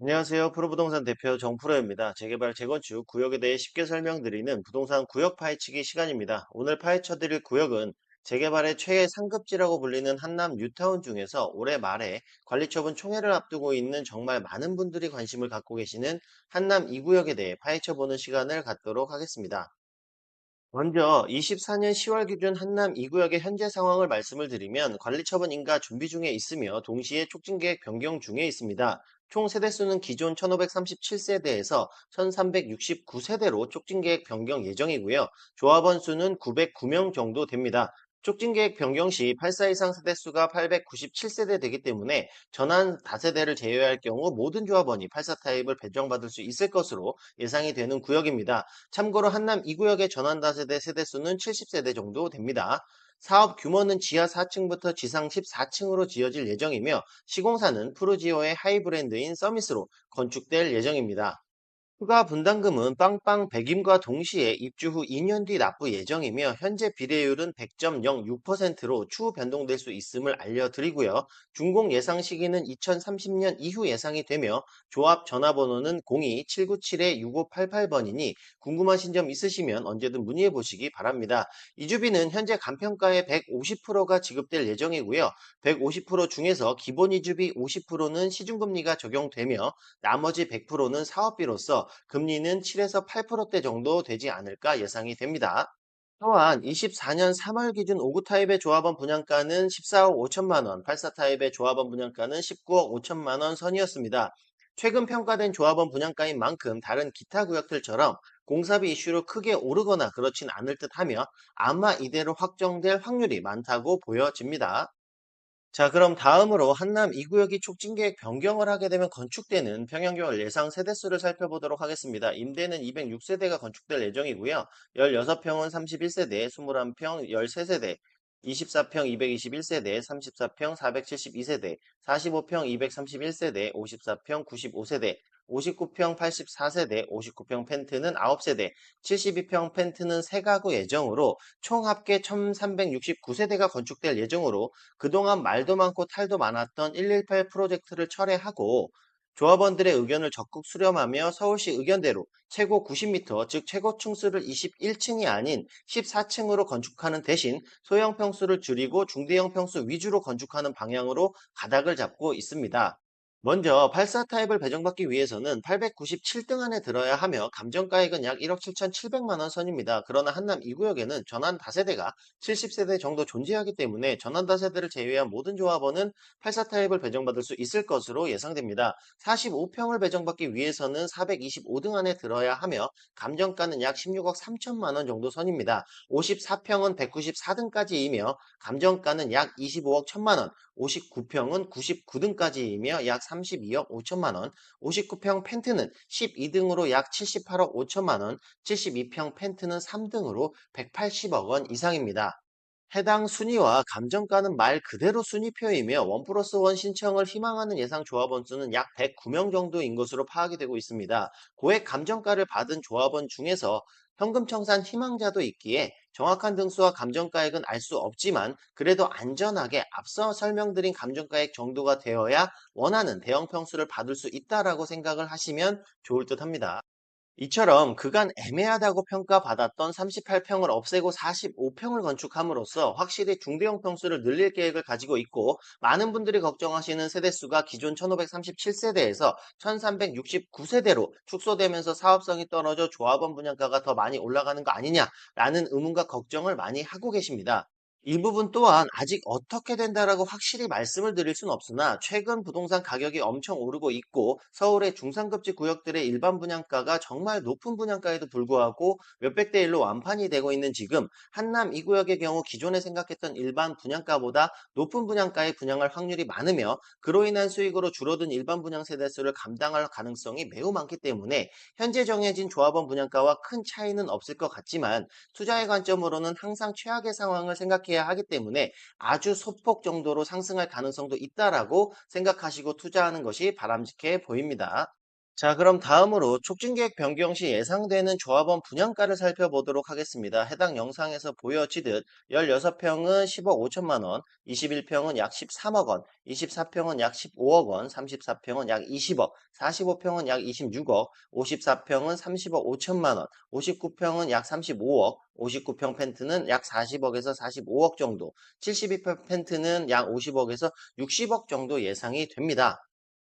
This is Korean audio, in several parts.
안녕하세요. 프로부동산 대표 정프로입니다. 재개발, 재건축, 구역에 대해 쉽게 설명드리는 부동산 구역 파헤치기 시간입니다. 오늘 파헤쳐드릴 구역은 재개발의 최애 상급지라고 불리는 한남 뉴타운 중에서 올해 말에 관리처분 총회를 앞두고 있는 정말 많은 분들이 관심을 갖고 계시는 한남 2구역에 대해 파헤쳐보는 시간을 갖도록 하겠습니다. 먼저 24년 10월 기준 한남 2구역의 현재 상황을 말씀을 드리면 관리처분 인가 준비 중에 있으며 동시에 촉진계획 변경 중에 있습니다. 총 세대수는 기존 1537세대에서 1369세대로 촉진계획 변경 예정이고요. 조합원 수는 909명 정도 됩니다. 촉진계획 변경 시 8사 이상 세대수가 897세대 되기 때문에 전환 다세대를 제외할 경우 모든 조합원이 8사 타입을 배정받을 수 있을 것으로 예상이 되는 구역입니다. 참고로 한남 2구역의 전환 다세대 세대수는 70세대 정도 됩니다. 사업 규모는 지하 4층부터 지상 14층으로 지어질 예정이며 시공사는 푸르지오의 하이브랜드인 서미스로 건축될 예정입니다. 추가 분담금은 빵빵 백임과 동시에 입주 후 2년 뒤 납부 예정이며 현재 비례율은 100.06%로 추후 변동될 수 있음을 알려드리고요. 준공 예상 시기는 2030년 이후 예상이 되며 조합 전화번호는 02-797-6588번이니 궁금하신 점 있으시면 언제든 문의해 보시기 바랍니다. 이주비는 현재 간평가의 150%가 지급될 예정이고요. 150% 중에서 기본 이주비 50%는 시중금리가 적용되며 나머지 100%는 사업비로서 금리는 7에서 8%대 정도 되지 않을까 예상이 됩니다. 또한 24년 3월 기준 5구 타입의 조합원 분양가는 14억 5천만 원, 84 타입의 조합원 분양가는 19억 5천만 원 선이었습니다. 최근 평가된 조합원 분양가인 만큼 다른 기타 구역들처럼 공사비 이슈로 크게 오르거나 그렇진 않을 듯하며 아마 이대로 확정될 확률이 많다고 보여집니다. 자, 그럼 다음으로 한남 2구역이 촉진계획 변경을 하게 되면 건축되는 평형교월 예상 세대수를 살펴보도록 하겠습니다. 임대는 206세대가 건축될 예정이고요. 16평은 31세대, 21평 13세대, 24평 221세대, 34평 472세대, 45평 231세대, 54평 95세대, 59평 84세대, 59평 펜트는 9세대, 72평 펜트는 3가구 예정으로 총 합계 1369세대가 건축될 예정으로 그동안 말도 많고 탈도 많았던 118 프로젝트를 철회하고 조합원들의 의견을 적극 수렴하며 서울시 의견대로 최고 90m, 즉 최고 층수를 21층이 아닌 14층으로 건축하는 대신 소형 평수를 줄이고 중대형 평수 위주로 건축하는 방향으로 가닥을 잡고 있습니다. 먼저 84 타입을 배정받기 위해서는 897등 안에 들어야 하며 감정가액은 약 1억 7,700만 원 선입니다. 그러나 한남 2구역에는 전환 다세대가 70세대 정도 존재하기 때문에 전환 다세대를 제외한 모든 조합원은 84 타입을 배정받을 수 있을 것으로 예상됩니다. 45평을 배정받기 위해서는 425등 안에 들어야 하며 감정가는 약 16억 3천만 원 정도 선입니다. 54평은 194등까지이며 감정가는 약 25억 1천만 원, 59평은 99등까지이며 약 32억 5천만 원, 59평 펜트는 12등으로 약 78억 5천만 원, 72평 펜트는 3등으로 180억 원 이상입니다. 해당 순위와 감정가는 말 그대로 순위표이며 원 플러스 원 신청을 희망하는 예상 조합원 수는 약 109명 정도인 것으로 파악이 되고 있습니다. 고액 감정가를 받은 조합원 중에서 현금 청산 희망자도 있기에 정확한 등수와 감정가액은 알 수 없지만 그래도 안전하게 앞서 설명드린 감정가액 정도가 되어야 원하는 대형 평수를 받을 수 있다라고 생각을 하시면 좋을 듯 합니다. 이처럼 그간 애매하다고 평가받았던 38평을 없애고 45평을 건축함으로써 확실히 중대형 평수를 늘릴 계획을 가지고 있고 많은 분들이 걱정하시는 세대수가 기존 1537세대에서 1369세대로 축소되면서 사업성이 떨어져 조합원 분양가가 더 많이 올라가는 거 아니냐라는 의문과 걱정을 많이 하고 계십니다. 이 부분 또한 아직 어떻게 된다라고 확실히 말씀을 드릴 수는 없으나 최근 부동산 가격이 엄청 오르고 있고 서울의 중상급지 구역들의 일반 분양가가 정말 높은 분양가에도 불구하고 몇백 대 일로 완판이 되고 있는 지금 한남 이 구역의 경우 기존에 생각했던 일반 분양가보다 높은 분양가에 분양할 확률이 많으며 그로 인한 수익으로 줄어든 일반 분양 세 대수를 감당할 가능성이 매우 많기 때문에 현재 정해진 조합원 분양가와 큰 차이는 없을 것 같지만 투자의 관점으로는 항상 최악의 상황을 생각해 야 해야 하기 때문에 아주 소폭 정도로 상승할 가능성도 있다라고 생각하시고 투자하는 것이 바람직해 보입니다. 자, 그럼 다음으로 촉진계획 변경 시 예상되는 조합원 분양가를 살펴보도록 하겠습니다. 해당 영상에서 보여지듯 16평은 10억 5천만 원, 21평은 약 13억 원, 24평은 약 15억 원, 34평은 약 20억, 45평은 약 26억, 54평은 30억 5천만 원, 59평은 약 35억, 59평 펜트는 약 40억에서 45억 정도, 72평 펜트는 약 50억에서 60억 정도 예상이 됩니다.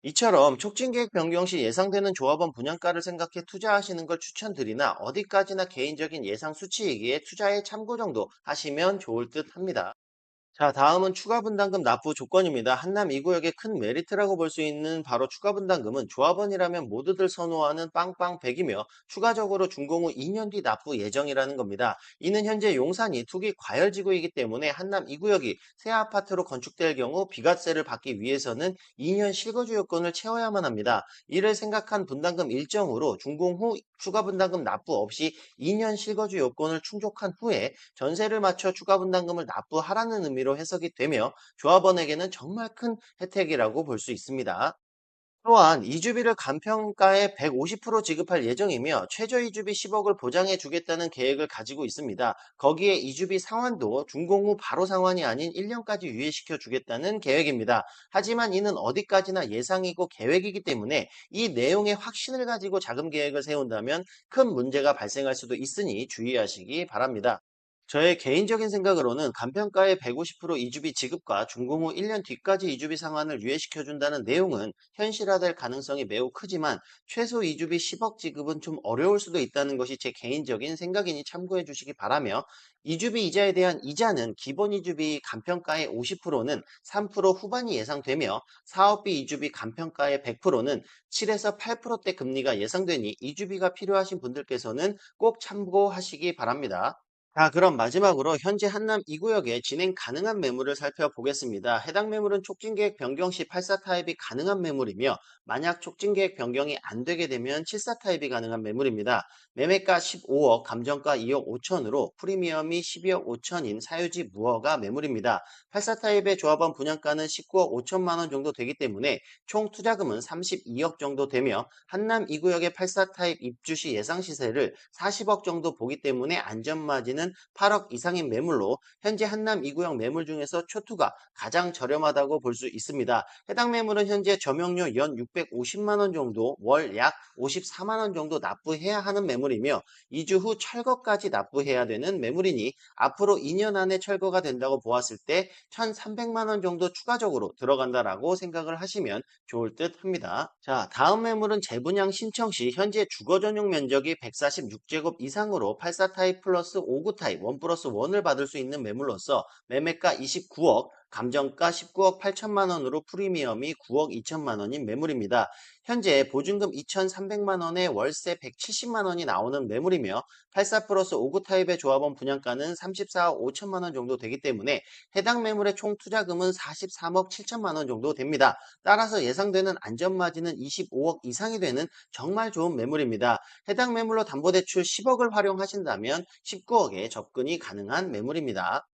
이처럼 촉진계획 변경 시 예상되는 조합원 분양가를 생각해 투자하시는 걸 추천드리나 어디까지나 개인적인 예상 수치이기에 투자의 참고 정도 하시면 좋을 듯 합니다. 자, 다음은 추가 분담금 납부 조건입니다. 한남 2구역의 큰 메리트라고 볼 수 있는 바로 추가 분담금은 조합원이라면 모두들 선호하는 빵빵 100이며 추가적으로 준공 후 2년 뒤 납부 예정이라는 겁니다. 이는 현재 용산이 투기 과열 지구이기 때문에 한남 2구역이 새 아파트로 건축될 경우 비과세를 받기 위해서는 2년 실거주 요건을 채워야만 합니다. 이를 생각한 분담금 일정으로 준공 후 추가 분담금 납부 없이 2년 실거주 요건을 충족한 후에 전세를 맞춰 추가 분담금을 납부하라는 의미로 해석이 되며 조합원에게는 정말 큰 혜택이라고 볼 수 있습니다. 또한 이주비를 간평가에 150% 지급할 예정이며 최저 이주비 10억을 보장해 주겠다는 계획을 가지고 있습니다. 거기에 이주비 상환도 준공 후 바로 상환이 아닌 1년까지 유예시켜 주겠다는 계획입니다. 하지만 이는 어디까지나 예상이고 계획이기 때문에 이 내용의 확신을 가지고 자금 계획을 세운다면 큰 문제가 발생할 수도 있으니 주의하시기 바랍니다. 저의 개인적인 생각으로는 간평가의 150% 이주비 지급과 준공 후 1년 뒤까지 이주비 상환을 유예시켜준다는 내용은 현실화될 가능성이 매우 크지만 최소 이주비 10억 지급은 좀 어려울 수도 있다는 것이 제 개인적인 생각이니 참고해 주시기 바라며 이주비 이자에 대한 이자는 기본 이주비 간평가의 50%는 3% 후반이 예상되며 사업비 이주비 간평가의 100%는 7에서 8%대 금리가 예상되니 이주비가 필요하신 분들께서는 꼭 참고하시기 바랍니다. 자, 그럼 마지막으로 현재 한남 2구역에 진행 가능한 매물을 살펴보겠습니다. 해당 매물은 촉진계획 변경 시84 타입이 가능한 매물이며 만약 촉진계획 변경이 안 되게 되면 74 타입이 가능한 매물입니다. 매매가 15억, 감정가 2억 5천으로 프리미엄이 12억 5천인 사유지 무허가 매물입니다. 84 타입의 조합원 분양가는 19억 5천만 원 정도 되기 때문에 총 투자금은 32억 정도 되며 한남 2구역의 84 타입 입주 시 예상 시세를 40억 정도 보기 때문에 안전마진은 8억 이상인 매물로 현재 한남 2구역 매물 중에서 초투가 가장 저렴하다고 볼 수 있습니다. 해당 매물은 현재 점용료 연 650만 원 정도, 월 약 54만 원 정도 납부해야 하는 매물이며 2주 후 철거까지 납부해야 되는 매물이니 앞으로 2년 안에 철거가 된다고 보았을 때 1,300만 원 정도 추가적으로 들어간다라고 생각을 하시면 좋을 듯 합니다. 자, 다음 매물은 재분양 신청 시 현재 주거 전용 면적이 146제곱 이상으로 84 타입 플러스 59 타입 1 플러스 1을 받을 수 있는 매물로서 매매가 29억, 감정가 19억 8천만 원으로 프리미엄이 9억 2천만 원인 매물입니다. 현재 보증금 2,300만 원에 월세 170만 원이 나오는 매물이며 84 플러스 59 타입의 조합원 분양가는 34억 5천만 원 정도 되기 때문에 해당 매물의 총 투자금은 43억 7천만 원 정도 됩니다. 따라서 예상되는 안전마진은 25억 이상이 되는 정말 좋은 매물입니다. 해당 매물로 담보대출 10억을 활용하신다면 19억에 접근이 가능한 매물입니다.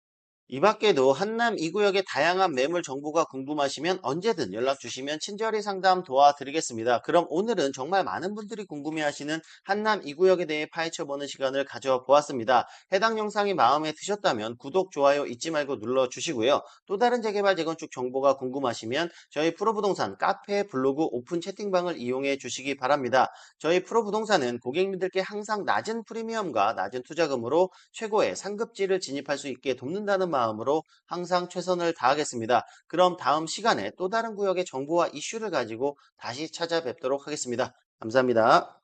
이 밖에도 한남 2구역의 다양한 매물 정보가 궁금하시면 언제든 연락 주시면 친절히 상담 도와드리겠습니다. 그럼 오늘은 정말 많은 분들이 궁금해하시는 한남 2구역에 대해 파헤쳐보는 시간을 가져보았습니다. 해당 영상이 마음에 드셨다면 구독, 좋아요 잊지 말고 눌러주시고요. 또 다른 재개발, 재건축 정보가 궁금하시면 저희 프로부동산 카페, 블로그, 오픈 채팅방을 이용해 주시기 바랍니다. 저희 프로부동산은 고객님들께 항상 낮은 프리미엄과 낮은 투자금으로 최고의 상급지를 진입할 수 있게 돕는다는 마음으로 항상 최선을 다하겠습니다. 그럼 다음 시간에 또 다른 구역의 정보와 이슈를 가지고 다시 찾아뵙도록 하겠습니다. 감사합니다.